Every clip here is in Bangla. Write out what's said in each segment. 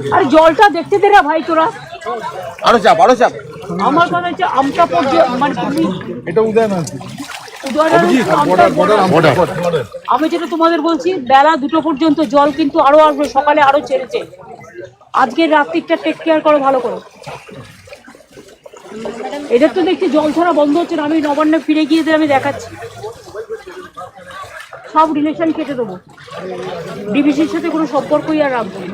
আরে জলটা দেখতে দে না ভাই তোরা। আরও চাপ আরও চাপ। আমার কথা হচ্ছে আমটা পর্যন্ত মানে তুমি এটা উদয় মানছি আমি যেটা তোমাদের বলছি বেলা দুটো পর্যন্ত জল কিন্তু আরও আসবে সকালে আরও ছেড়েছে। আজকের রাত্রিটা টেক কেয়ার করো ভালো করো। এদের তো দেখছি জল ছাড়া বন্ধ হচ্ছে না আমি নবান্নে ফিরে গিয়ে আমি দেখাচ্ছি। সব রিলেশন কেটে দেবো। ডিবিসির সাথে কোনো সম্পর্কই আর রাখব না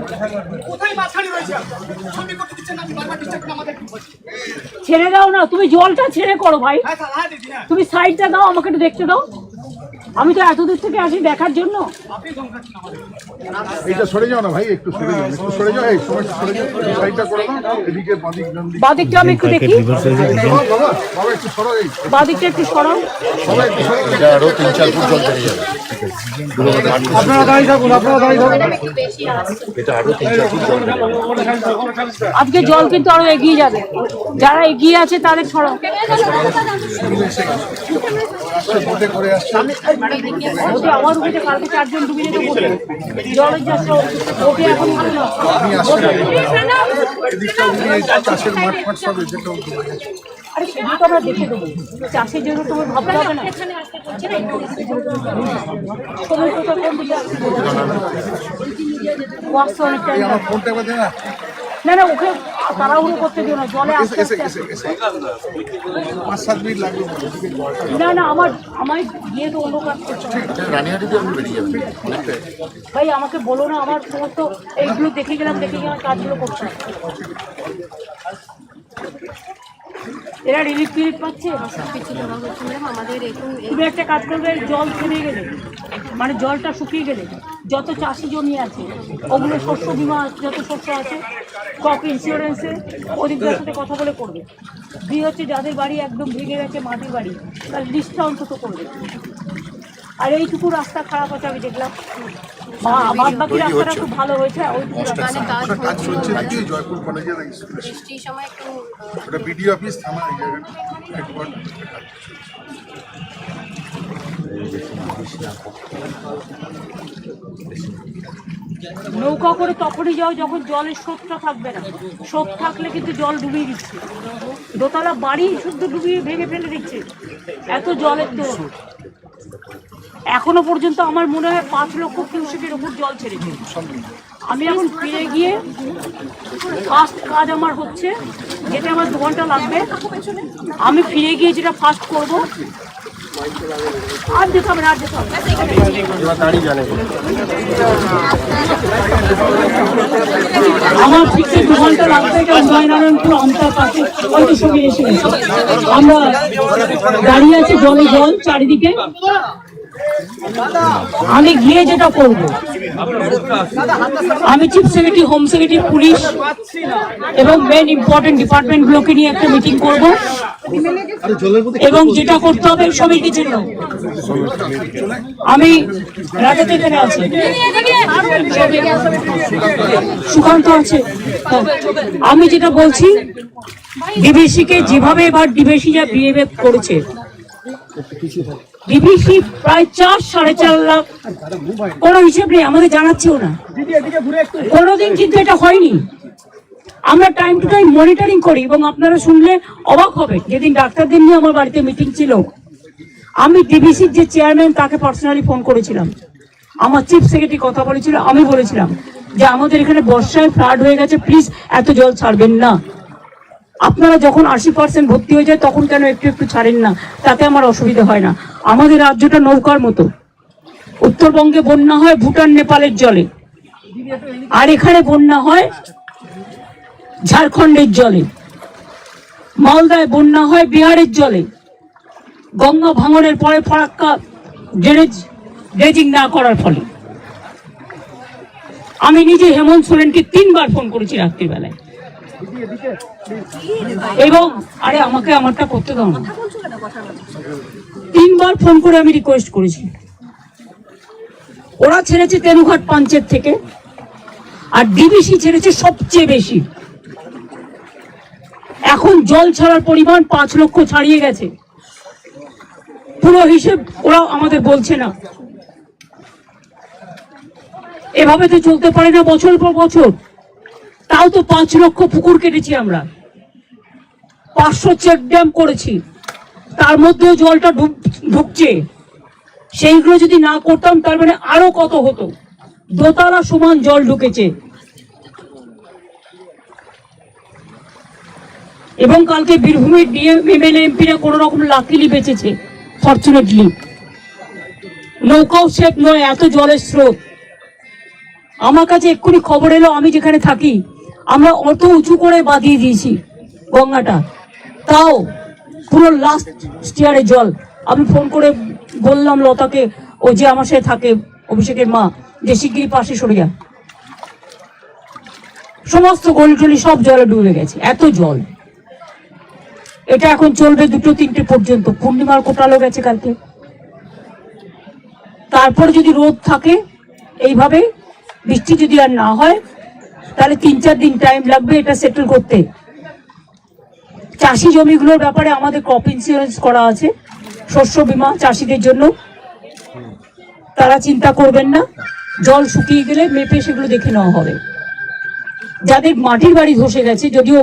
ছেড়ে দাও না তুমি জলটা ছেড়ে করো ভাই। তুমি সাইডটা দাও আমাকে একটু দেখতে দাও। আমি তো এত দূর থেকে আসি দেখার জন্য এইটা সরে যাও না ভাই একটু সরে যাও একটু সরে যাও এই সময় সরে যাও সাইডটা করে দাও এদিকে বাদিক বাদিকটা আমি একটু দেখি বাবা বাবা বাবা একটু সরো এই বাদিকটা একটু সরাও বাবা একটু সরো এটা আরও তিন চার ফুট জল চলে যাবে আপনারা দাঁড়িয়ে থাকুন আপনারা দাঁড়িয়ে থাকুন এটা আরও তিন চার ফুট জল আজকে জল কিন্তু আরও এগিয়ে যাবে যারা এগিয়ে আছে তাদের সরাও বোটে করে আসছে। ভালো না। এদিকটা চাষের মাঠ ফাট সব যেটা আরে সেগুলো তো আমরা দেখে দেবো। চাষের জন্য তোমার ভাবতে হবে না। সময় কোন দিকে। ফোনটা না। না না ওকে তাড়াহুড়ো করতে দিও না জলে আস্তে আস্তে এসে এসে পাঁচ সাত মিনিট লাগবে না না আমার আমায় গিয়ে তো অন্য কাজ করছে রানিহাটিতে আপনি বেরিয়ে যাবেন ভাই আমাকে বলো না আমার সমস্ত এইগুলো দেখে গেলাম দেখে গেলাম কাজগুলো করছে। না। এরা রিলিফ টিলিফ পাচ্ছে? আমাদের তুমি একটা কাজ করবে, জল ছেড়ে গেলে মানে জলটা শুকিয়ে গেলে, যত চাষি জমি আছে, ওগুলো শস্য বিমা, যত শস্য আছে ক্রপ ইন্স্যুরেন্সে অধিকদের সাথে কথা বলে করবে। দিয়ে হচ্ছে যাদের বাড়ি একদম ভেঙে গেছে, মাটির বাড়ি, তার লিস্টটা অন্তত করবে। আর এইটুকু রাস্তা খারাপ আছে আমি দেখলাম। বাদ বাকি রাস্তাটা খুব ভালো হয়েছে ওইটুকু মানে কাজ চলছে নাকি জয়পুর কলেজের বৃষ্টির সময় একটু ওটা বিডিও অফিস থানা এই নৌকা করে তখনই যাও যখন জলের স্রোতটা থাকবে না। স্রোত থাকলে কিন্তু জল ডুবিয়ে দিচ্ছে। দোতলা বাড়ি শুদ্ধ ডুবিয়ে ভেঙে ফেলে দিচ্ছে। এত জলের তো এখনও পর্যন্ত আমার মনে হয় পাঁচ লক্ষ কিউসেকের উপর জল ছেড়েছে আমি এখন ফিরে গিয়ে ফার্স্ট কাজ আমার হচ্ছে, যেটা আমার দু ঘণ্টা লাগবে, আমি ফিরে গিয়ে যেটা ফার্স্ট করব, আর যেতে হবে না, আর যেতে আমার ঠিক দু ঘণ্টা লাগবে উদয়নারায়ণপুর আমতার পাশে হয়তো সঙ্গে এসে আমরা দাঁড়িয়ে আছি জলে জল চারিদিকে। আমি গিয়ে যেটা করব, আমি chief secretary, home secretary, police এবং মেন ইম্পর্টেন্ট ডিপার্টমেন্টগুলোকে নিয়ে একটা মিটিং করব। এবং যেটা করতে হবে সবাইকে জন্য আমি রাজাতে এখানে আছি। সুকান্ত আছে। হ্যাঁ। আমি যেটা বলছি ডিবিসিকে যেভাবে এবার ডিবিসি যা বিহেভ করেছে ডিবিসি প্রায় চার, সাড়ে চার লাখ। কোনো হিসেব নেই আমাদের জানাচ্ছেও না। কোনোদিন কিন্তু এটা হয়নি। আমরা টাইম টু টাইম মনিটরিং করি এবং আপনারা শুনলে অবাক হবে যেদিন ডাক্তারদের নিয়ে আমার বাড়িতে মিটিং ছিল, আমি ডিবিসির যে চেয়ারম্যান তাকে পার্সোনালি ফোন করেছিলাম। আমার চিফ সেক্রেটারি কথা বলেছিল, আমি বলেছিলাম যে আমাদের এখানে বর্ষায় ফ্লাড হয়ে গেছে প্লিজ এত জল ছাড়বেন না। আপনারা যখন আশি পার্সেন্ট ভর্তি হয়ে যায়, তখন কেন একটু একটু ছাড়েন না? তাতে আমার অসুবিধা হয় না। আমাদের রাজ্যটা নৌকার মতো। উত্তরবঙ্গে বন্যা হয় ভুটান, নেপালের জলে। আর এখানে বন্যা হয় ঝাড়খণ্ডের জলে। মালদায় বন্যা হয় বিহারের জলে। গঙ্গা ভাঙনের পরে ফরাক্কা ড্রেনেজ, ড্রেজিং না করার ফলে। আমি নিজে হেমন্ত সোরেনকে তিনবার ফোন করেছি রাত্রিবেলায়। এবং আরে আমাকে আমারটা করতে দাও তিনবার ফোন করে আমি রিকোয়েস্ট করেছি। ওরা ছেড়েছে তেনুঘাট পাঞ্চের থেকে, আর ডিবিসি ছেড়েছে সবচেয়ে বেশি। এখন জল ছাড়ার পরিমাণ পাঁচ লক্ষ ছাড়িয়ে গেছে। পুরো হিসেব ওরা আমাদের বলছে না। এভাবে তো চলতে পারে না বছর পর বছর। তাও তো পাঁচ লক্ষ পুকুর কেটেছি আমরা। পাঁচশো চেক ড্যাম করেছি। তার মধ্যেও জলটা ঢুক- ঢুকছে। সেইগুলো যদি না করতাম, তার মানে আরও কত হতো। দোতলা সমান জল ঢুকেছে। এবং কালকে বীরভূমের ডিএম, এমএলএ, এমপিরা কোনো রকম লাকিলি বেঁচেছে। ফর্চুনেটলি। নৌকাও সেফ নয়, এত জলের স্রোত। আমার কাছে এক্ষুনি খবর এলো, আমি যেখানে থাকি আমরা অত উঁচু করে বাঁধিয়ে দিয়েছি গঙ্গাটা। তাও পুরো লাস্ট স্টিয়ারে জল। আমি ফোন করে বললাম লতাকে, ও যে আমার সাথে থাকে, অভিষেকের মা, যে শিগগিরি পাশে সরে যা। সমস্ত গলি টলি সব জলে ডুবে গেছে, এত জল। এটা এখন চলবে দুটো তিনটে পর্যন্ত। পূর্ণিমার কোটালো গেছে কালকে। তারপরে যদি রোদ থাকে, এইভাবে বৃষ্টি যদি আর না হয় তাহলে তিন চার দিন টাইম লাগবে এটা সেটেল করতে। চাষি জমিগুলোর ব্যাপারে আমাদের ক্রপ ইন্স্যুরেন্স করা আছে, শস্য বীমা চাষিদের জন্য। তারা চিন্তা করবেন না, জল শুকিয়ে গেলে মেপে সেগুলো দেখে নেওয়া হবে। যাদের মাটির বাড়ি ধসে গেছে, যদিও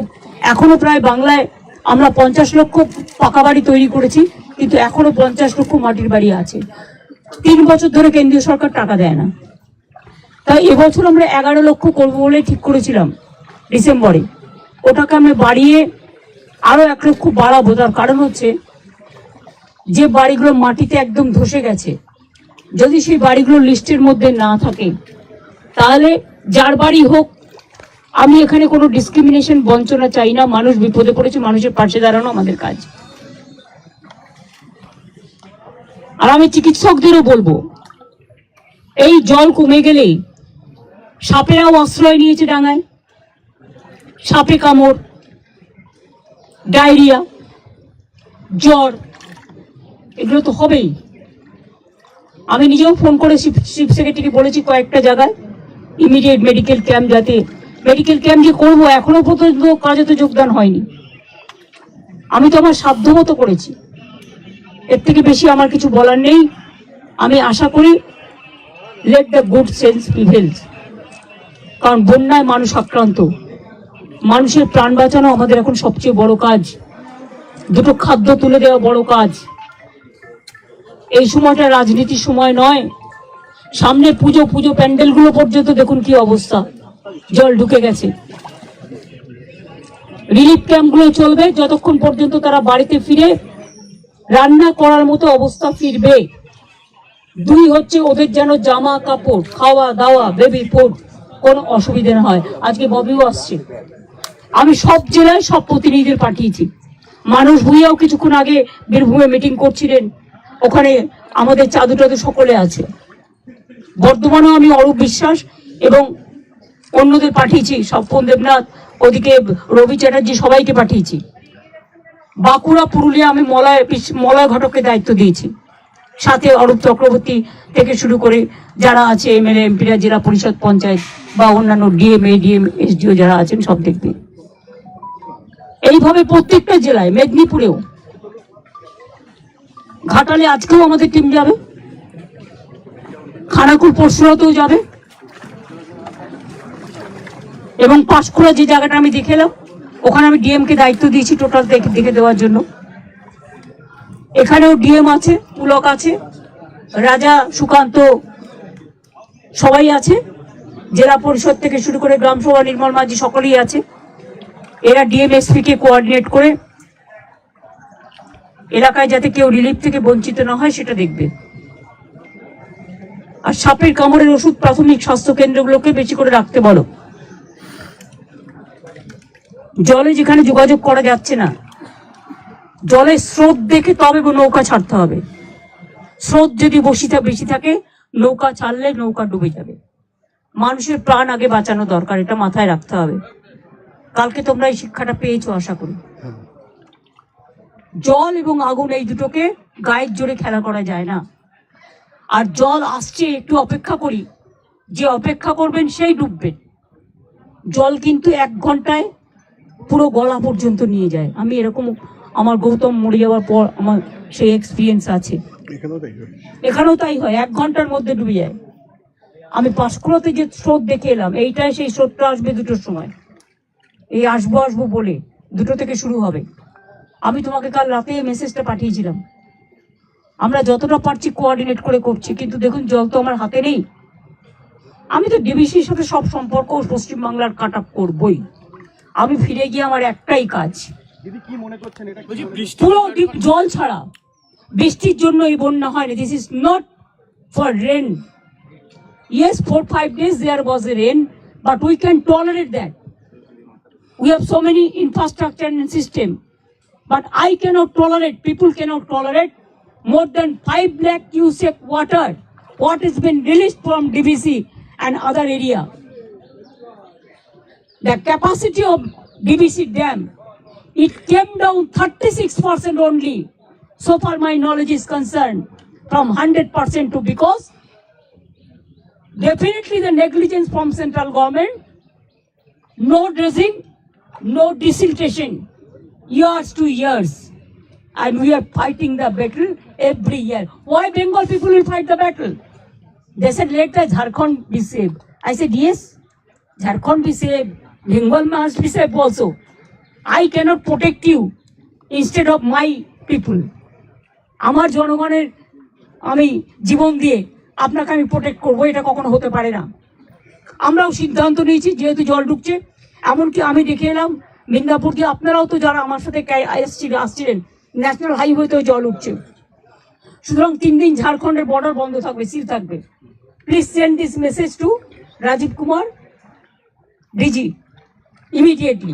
এখনও প্রায় বাংলায় আমরা পঞ্চাশ লক্ষ পাকা বাড়ি তৈরি করেছি, কিন্তু এখনও পঞ্চাশ লক্ষ মাটির বাড়ি আছে। তিন বছর ধরে কেন্দ্রীয় সরকার টাকা দেয় না। তাই এবছর আমরা এগারো লক্ষ করব বলে ঠিক করেছিলাম ডিসেম্বরে। ওটাকে আমরা বাড়িয়ে আরও এক লক্ষ বাড়াবো, তার কারণ হচ্ছে যে বাড়িগুলো মাটিতে একদম ধসে গেছে, যদি সেই বাড়িগুলো লিস্টের মধ্যে না থাকে, তাহলে যার বাড়ি হোক, আমি এখানে কোনো ডিসক্রিমিনেশন বঞ্চনা চাই না, মানুষ বিপদে পড়েছে, মানুষের পাশে দাঁড়ানো আমাদের কাজ। আর আমি চিকিৎসকদেরও বলব, এই জল কমে গেলেই সাপেরাও আশ্রয় নিয়েছে ডাঙায়। সাপে কামড়, ডায়রিয়া, জ্বর, এগুলো তো হবেই। আমি নিজেও ফোন করে চিফ সেক্রেটারি বলেছি কয়েকটা জায়গায়, ইমিডিয়েট মেডিকেল ক্যাম্প যাতে, মেডিকেল ক্যাম্প যে করব, এখনও পর্যন্ত কাজে তো যোগদান হয়নি। আমি তো আমার সাধ্য মতো করেছি। এর থেকে বেশি আমার কিছু বলার নেই। আমি আশা করি let the good sense prevails কারণ বন্যায় মানুষ আক্রান্ত। মানুষের প্রাণ বাঁচানো আমাদের এখন সবচেয়ে বড় কাজ। দুটো খাদ্য তুলে দেওয়া বড় কাজ। এই সময়টা রাজনীতির সময় নয়। সামনে পুজো পুজো প্যান্ডেলগুলো পর্যন্ত দেখুন কি অবস্থা। জল ঢুকে গেছে। রিলিফ ক্যাম্পগুলো চলবে, যতক্ষণ পর্যন্ত তারা বাড়িতে ফিরে রান্না করার মতো অবস্থা ফিরবে। দুই হচ্ছে ওদের যেন জামা কাপড়, খাওয়া দাওয়া বেবি ফুড কোনো অসুবিধে না হয়। আজকে ববিও আসছে। আমি সব জেলায় সব প্রতিনিধিদের পাঠিয়েছি। মানুষ ভুইয়াও কিছুক্ষণ আগে বীরভূমে মিটিং করছিলেন। ওখানে আমাদের চাদু টাদু সকলে আছে। বর্ধমানেও আমি অরূপ বিশ্বাস এবং অন্যদের পাঠিয়েছি। স্বপন দেবনাথ, ওদিকে রবি চ্যাটার্জি সবাইকে পাঠিয়েছি। বাঁকুড়া, পুরুলিয়া আমি মলায়, মলয় ঘটককে দায়িত্ব দিয়েছি। সাথে অরূপ চক্রবর্তী থেকে শুরু করে যারা আছে এম এল এমএলএ এমপিরা জেলা পরিষদ, পঞ্চায়েত বা অন্যান্য ডিএম, এডিএম, এসডিও যারা আছেন সব দেখবে। এইভাবে প্রত্যেকটা জেলায়, মেদিনীপুরেও, ঘাটালে আজকেও আমাদের টিম যাবে, খানাকুল, পরশুরাতেও যাবে, এবং পাঁশকুড়া যে জায়গাটা আমি দেখে এলাম, ওখানে আমি ডিএম কে দায়িত্ব দিয়েছি টোটাল দেখে দেওয়ার জন্য। এখানেও ডিএম আছে, পুলক আছে, রাজা সুকান্ত সবাই আছে, জেলা পরিষদ থেকে শুরু করে গ্রাম সভা নির্মল মাঝি সকলেই আছে। এরা ডিএমএসপি কে কোঅর্ডিনেট করে এলাকায় যাতে কেউ রিলিফ থেকে বঞ্চিত না হয় সেটা দেখবে। আর সাপের কামড়ের ওষুধ প্রাথমিক স্বাস্থ্য কেন্দ্রগুলোকে বেশি করে রাখতে বলো। জলে যেখানে যোগাযোগ করা যাচ্ছে না জলের স্রোত দেখে তবে নৌকা ছাড়তে হবে। স্রোত যদি বসিটা বেশি থাকে, নৌকা ছাড়লে নৌকা ডুবে যাবে। মানুষের প্রাণ আগে বাঁচানো দরকার, এটা মাথায় রাখতে হবে। কালকে তোমরা এই শিক্ষাটা পেয়েছ, আশা করি। জল এবং আগুন এই দুটোকে গায়ের জোরে খেলা করা যায় না। আর জল আসছে, একটু অপেক্ষা করি। যে অপেক্ষা করবেন, সেই ডুববেন। জল কিন্তু এক ঘন্টায় পুরো গলা পর্যন্ত নিয়ে যায়। আমি এরকম আমার গৌতম মরে যাওয়ার পর আমার সেই এক্সপিরিয়েন্স আছে। এখানেও তাই হয়। এক ঘণ্টার মধ্যে ডুবে যায়। আমি পাঁশকুড়াতে যে স্রোত দেখে এলাম এইটাই সেই স্রোতটা আসবে দুটোর সময়। এই আসব আসব বলে দুটো থেকে শুরু হবে। আমি তোমাকে কাল রাতে মেসেজটা পাঠিয়েছিলাম। আমরা যতটা পারছি কোঅর্ডিনেট করে করছি কিন্তু দেখুন জল তো আমার হাতে নেই। আমি তো ডিবিসির সাথে সব সম্পর্ক পশ্চিমবাংলার কাট আপ করবই। আমি ফিরে গিয়ে আমার একটাই কাজ পুরো জল ছাড়া বৃষ্টির জন্য এই বন্যা হয়নি this is not for rain yes four five days there was a rain but we can tolerate that we have so many infrastructure and system but i cannot tolerate people cannot tolerate more than 5 lakh cusic water what has been released from dvc and other area the capacity of dvc dam it came down 36% only so far my knowledge is concerned from 100% to because definitely the negligence from central government no dressing, no desiltation, years to years. And we are fighting the battle every year. Why Bengal people will fight the battle? They said, let the Jharkhand be saved. I said, yes, Jharkhand be saved. Bengal must be saved also. I cannot protect you instead of my people. আমার জনগণের আমি জীবন দিয়ে আপনাকে আমি প্রোটেক্ট করব, এটা কখনো হতে পারে না। আমরাও সিদ্ধান্ত নিয়েছি, যেহেতু জল ঢুকছে, এমনকি আমি দেখে এলাম, মিদনাপুর দিয়ে আপনারাও তো যারা আমার সাথে এসছিলেন আসছিলেন, ন্যাশনাল হাইওয়েতেও জল উঠছে। সুতরাং তিন দিন ঝাড়খণ্ডের বর্ডার বন্ধ থাকবে সিল থাকবে। Please send this message to Rajiv Kumar DG immediately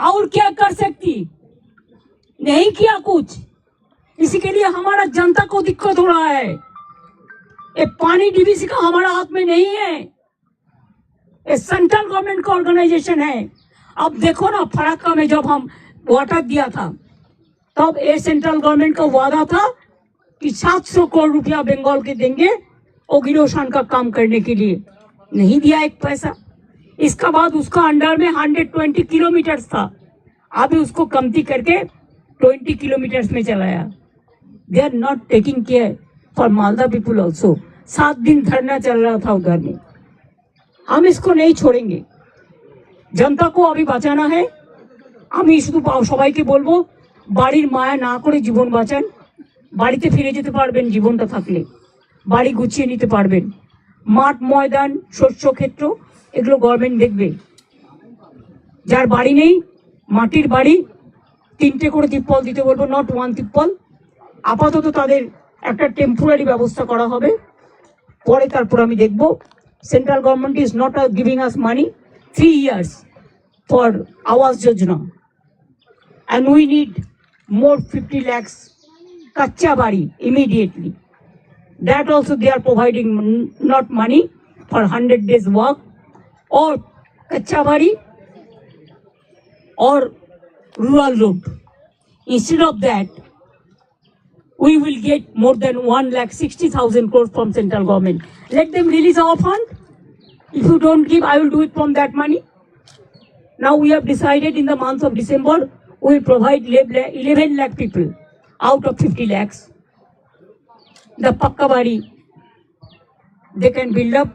और क्या कर सकती? नहीं किया कुछ। इसी के लिए हमारा जनता को दिक्कत हो रहा है। ये पानी डीबीसी का हमारा हाथ में नहीं है। ये सेंट्रल गवर्नमेंट का ऑर्गेनाइजेशन है। अब देखो ना, फराक्का में जब हम वाटर दिया था, तब ये सेंट्रल गवर्नमेंट का वादा था कि 700 करोड़ रुपया बंगाल के देंगे ओगिरोशान का काम करने के लिए। नहीं दिया एक पैसा। इसका बाद उसका अंडर में 120 किलोमीटर था अभी उसको कमती करके 20 किलोमीटर में चलाया they are not taking care for Malda people also सात दिन धरना चल रहा था उधर में हम इसको नहीं छोड़ेंगे जनता को अभी বাঁচানা है আমি শুধু পা- সবাইকে বলবো বাড়ির মায়া না করে জীবন বাঁচান বাড়িতে ফিরে যেতে পারবেন জীবনটা থাকলে বাড়ি গুছিয়ে নিতে পারবেন মাঠ ময়দান শস্য ক্ষেত্র এগুলো গভর্নমেন্ট দেখবে। যার বাড়ি নেই, মাটির বাড়ি, তিনটে করে তিপ্পল দিতে বলব নট ওয়ান তিপ্পল। আপাতত তাদের একটা টেম্পোরারি ব্যবস্থা করা হবে। পরে তারপর আমি দেখব। Central government is not giving us money three years for Awas Yojana. And we need more 50 lakhs kacha bari immediately. That also they are providing n- not money for 100 days or kacha bari or rural road. Instead of that, we will get more than 1 lakh 60,000 crores from central government. Let them release our fund. If you don't give, I will do it from that money. Now we have decided in the month of December, we will provide 11 lakh people out of 50 lakhs. The Pakkabari, they can build up.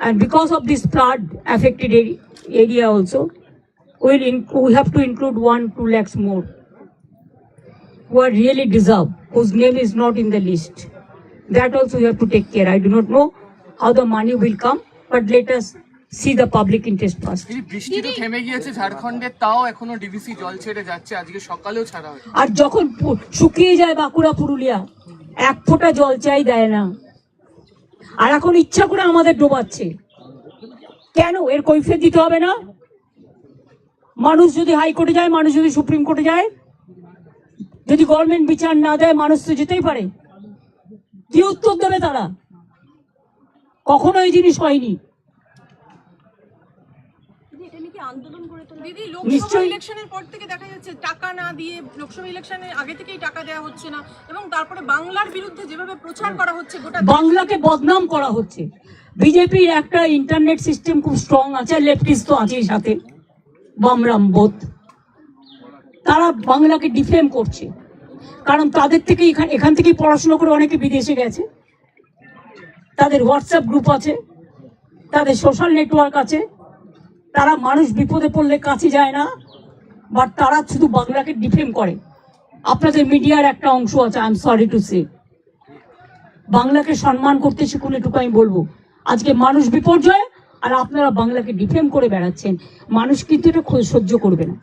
And because of this flood affected area, also, we'll in, we have to include one, two lakhs more who are really deserve, whose name is not in the list. That also you have to take care. I do not know how the money will come, but let us see the public interest first. এই বৃষ্টি তো থেমে গিয়েছে ঝাড়খণ্ডে তাও এখনও ডিভিসি জল ছেড়ে যাচ্ছে আজকে সকালেও ছাড়া হয় আর যখন শুকিয়ে যায় বাঁকুড়া পুরুলিয়া এক ফোঁটা জল চাই দেয় না আর এখন ইচ্ছা করে আমাদের ডোবাচ্ছে। কেন? এর কৈফিয়ত দিতে হবে না? মানুষ যদি হাইকোর্টে যায়, মানুষ যদি সুপ্রিম কোর্টে যায়, যদি গভর্নমেন্ট বিচার না দেয়, মানুষ তো যেতেই পারে। কি উত্তর দেবে তারা? কখনো এই জিনিস হয়নি। আন্দোলন দিদি লোকসভা ইলেকশনের পর থেকে দেখা যাচ্ছে টাকা না দিয়ে লোকসভা ইলেকশনের আগে থেকেই টাকা দেওয়া হচ্ছে না এবং তারপরে বাংলার বিরুদ্ধে যেভাবে প্রচার করা হচ্ছে গোটা বাংলাকে বদনাম করা হচ্ছে। বিজেপির একটা ইন্টারনেট সিস্টেম খুব স্ট্রং আছে লেফটিস্ট তো আছেই সাথে। বামরাম বোধ। তারা বাংলাকে ডিফেম করছে। কারণ তাদের থেকে এখান এখান থেকেই পড়াশোনা করে অনেকে বিদেশে গেছে। তাদের হোয়াটসঅ্যাপ গ্রুপ আছে। তাদের সোশ্যাল নেটওয়ার্ক আছে। তারা মানুষ বিপদে পড়লে কাছে যায় না বাট তারা শুধু বাংলাকে ডিফেম করে। আপনাদের মিডিয়ার একটা অংশ আছে I am sorry to say বাংলাকে সম্মান করতে শিখুন, এটুকু আমি বলব। আজকে মানুষ বিপর্যয়, আর আপনারা বাংলাকে ডিফেম করে বেড়াচ্ছেন। মানুষ কিন্তু এটা সহ্য করবে না।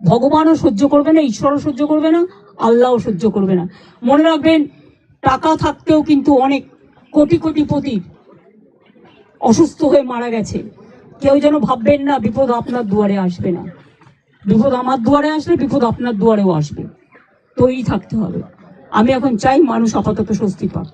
ভগবানও সহ্য করবে না, ঈশ্বরও সহ্য করবে না, আল্লাহও সহ্য করবে না। মনে রাখবেন, টাকা থাকতেও কিন্তু অনেক কোটি কোটি পতির অসুস্থ হয়ে মারা গেছে। কেউ যেন ভাববেন না বিপদ আপনার দুয়ারে আসবে না। বিপদ আমার দুয়ারে আসলে বিপদ আপনার দুয়ারেও আসবে। তৈরি থাকতে হবে। আমি এখন চাই মানুষ আপাতত স্বস্তি পাক।